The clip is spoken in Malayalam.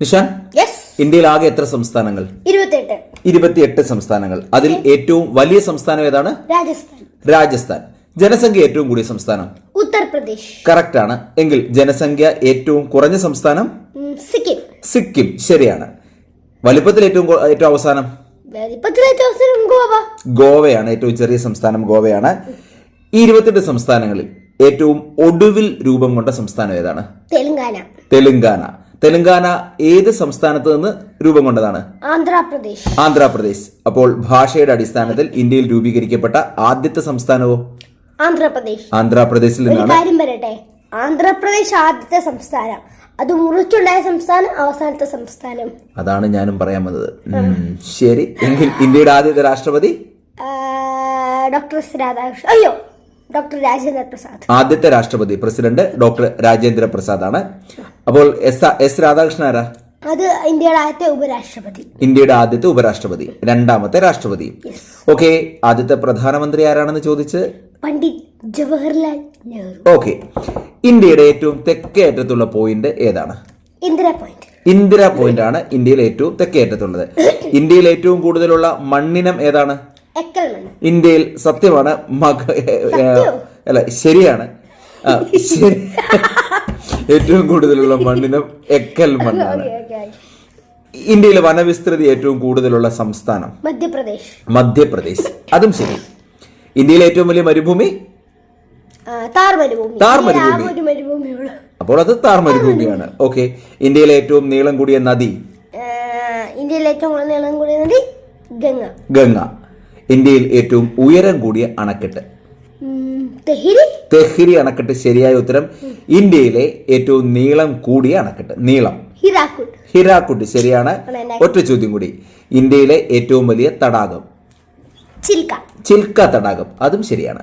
നിഷാൻ ഇന്ത്യയിൽ ആകെ എത്ര സംസ്ഥാനങ്ങൾ? ഇരുപത്തിയെട്ട്. സംസ്ഥാനങ്ങൾ. അതിൽ ഏറ്റവും വലിയ സംസ്ഥാനം ഏതാണ്? രാജസ്ഥാൻ. രാജസ്ഥാൻ. ജനസംഖ്യ ഏറ്റവും കൂടിയ സംസ്ഥാനം? ഉത്തർപ്രദേശ്. കറക്റ്റ് ആണ്. എങ്കിൽ ജനസംഖ്യ ഏറ്റവും കുറഞ്ഞ സംസ്ഥാനം? സിക്കിം. സിക്കിം. ശരിയാണ്. വലിപ്പത്തിൽ ഏറ്റവും ഏറ്റവും അവസാനം? ഗോവ. ഗോവയാണ്. ഏറ്റവും ചെറിയ സംസ്ഥാനം ഗോവയാണ്. ഈ ഇരുപത്തെട്ട് സംസ്ഥാനങ്ങളിൽ ഏറ്റവും ഒടുവിൽ രൂപം കൊണ്ട സംസ്ഥാനം ഏതാണ്? തെലുങ്കാന. തെലുങ്കാന. തെലുങ്കാന ഏത് സംസ്ഥാനത്ത് നിന്ന് രൂപം കൊണ്ടതാണ്? ആന്ധ്രാപ്രദേശ്. ആന്ധ്രാപ്രദേശ്. അപ്പോൾ ഭാഷയുടെ അടിസ്ഥാനത്തിൽ ഇന്ത്യയിൽ രൂപീകരിക്കപ്പെട്ട ആദ്യത്തെ സംസ്ഥാനവോ ആന്ധ്രാപ്രദേശ്. ആന്ധ്രാപ്രദേശിൽ നിന്നാണ്. കാര്യം പറയട്ടെ? ആന്ധ്രാപ്രദേശ് ആദ്യത്തെ സംസ്ഥാനം. അത് മുറിച്ചുണ്ടായ സംസ്ഥാനം അവസാനത്തെ സംസ്ഥാനം. അതാണ് ഞാനും പറയാൻ വന്നത്. ശരി. എങ്കിൽ ഇന്ത്യയുടെ ആദ്യത്തെ രാഷ്ട്രപതി? ഡോക്ടർ രാധാകൃഷ്ണൻ. അയ്യോ ഡോക്ടർ രാജേന്ദ്ര പ്രസാദ് ആദ്യത്തെ രാഷ്ട്രപതി. പ്രസിഡന്റ് ഡോക്ടർ രാജേന്ദ്ര പ്രസാദ് ആണ് അപ്പോൾ എസ് എസ് രാധാകൃഷ്ണൻ ആരാ? അത് ഇന്ത്യയുടെ ആദ്യത്തെ ഉപരാഷ്ട്രപതി. ഇന്ത്യയുടെ ആദ്യത്തെ ഉപരാഷ്ട്രപതി. രണ്ടാമത്തെ രാഷ്ട്രപതി. ഓക്കെ ആദ്യത്തെ പ്രധാനമന്ത്രി ആരാണെന്ന് ചോദിച്ച്? പണ്ഡിറ്റ് ജവഹർലാൽ നെഹ്റു. ഓക്കെ ഇന്ത്യയുടെ ഏറ്റവും തെക്കേ അറ്റത്തുള്ള പോയിന്റ് ഏതാണ്? ഇന്ദിര പോയിന്റ് ഇന്ദിര പോയിന്റ് ആണ് ഇന്ത്യയിൽ ഏറ്റവും തെക്കേ അറ്റത്തുള്ളത്. ഇന്ത്യയിൽ ഏറ്റവും കൂടുതലുള്ള മണ്ണിനം ഏതാണ്? ഇന്ത്യയിൽ സത്യമാണ് മക അല്ല ശരിയാണ്. ശരി. ഏറ്റവും കൂടുതലുള്ള മണ്ണിനം എക്കൽ മണ്ണാണ്. ഇന്ത്യയിലെ വനവിസ്തൃതി ഏറ്റവും കൂടുതലുള്ള സംസ്ഥാനം? മധ്യപ്രദേശ്. മധ്യപ്രദേശ്. അതും ശരി. ഇന്ത്യയിലെ ഏറ്റവും വലിയ മരുഭൂമി? താർ മരുഭൂമി. അപ്പോൾ അത് താർ മരുഭൂമിയാണ്. ഓക്കെ ഇന്ത്യയിലെ ഏറ്റവും നീളം കൂടിയ നദി? ഇന്ത്യയിലെ ഏറ്റവും നീളം കൂടിയ നദി ഗംഗ. ഗംഗ. ഇന്ത്യയിൽ ഏറ്റവും ഉയരം കൂടിയ അണക്കെട്ട്? തെഹിരി? അണക്കെട്ട് ശരിയായ ഉത്തരം ഇന്ത്യയിലെ ഏറ്റവും നീളം കൂടിയ അണക്കെട്ട്. നീളം. ഹിരാക്കുട്ട്. ശരിയാണ്. ഒറ്റ ചോദ്യം കൂടി. ഇന്ത്യയിലെ ഏറ്റവും വലിയ തടാകം. ചിൽക്ക. ചിൽക്ക തടാകം. അതും ശരിയാണ്.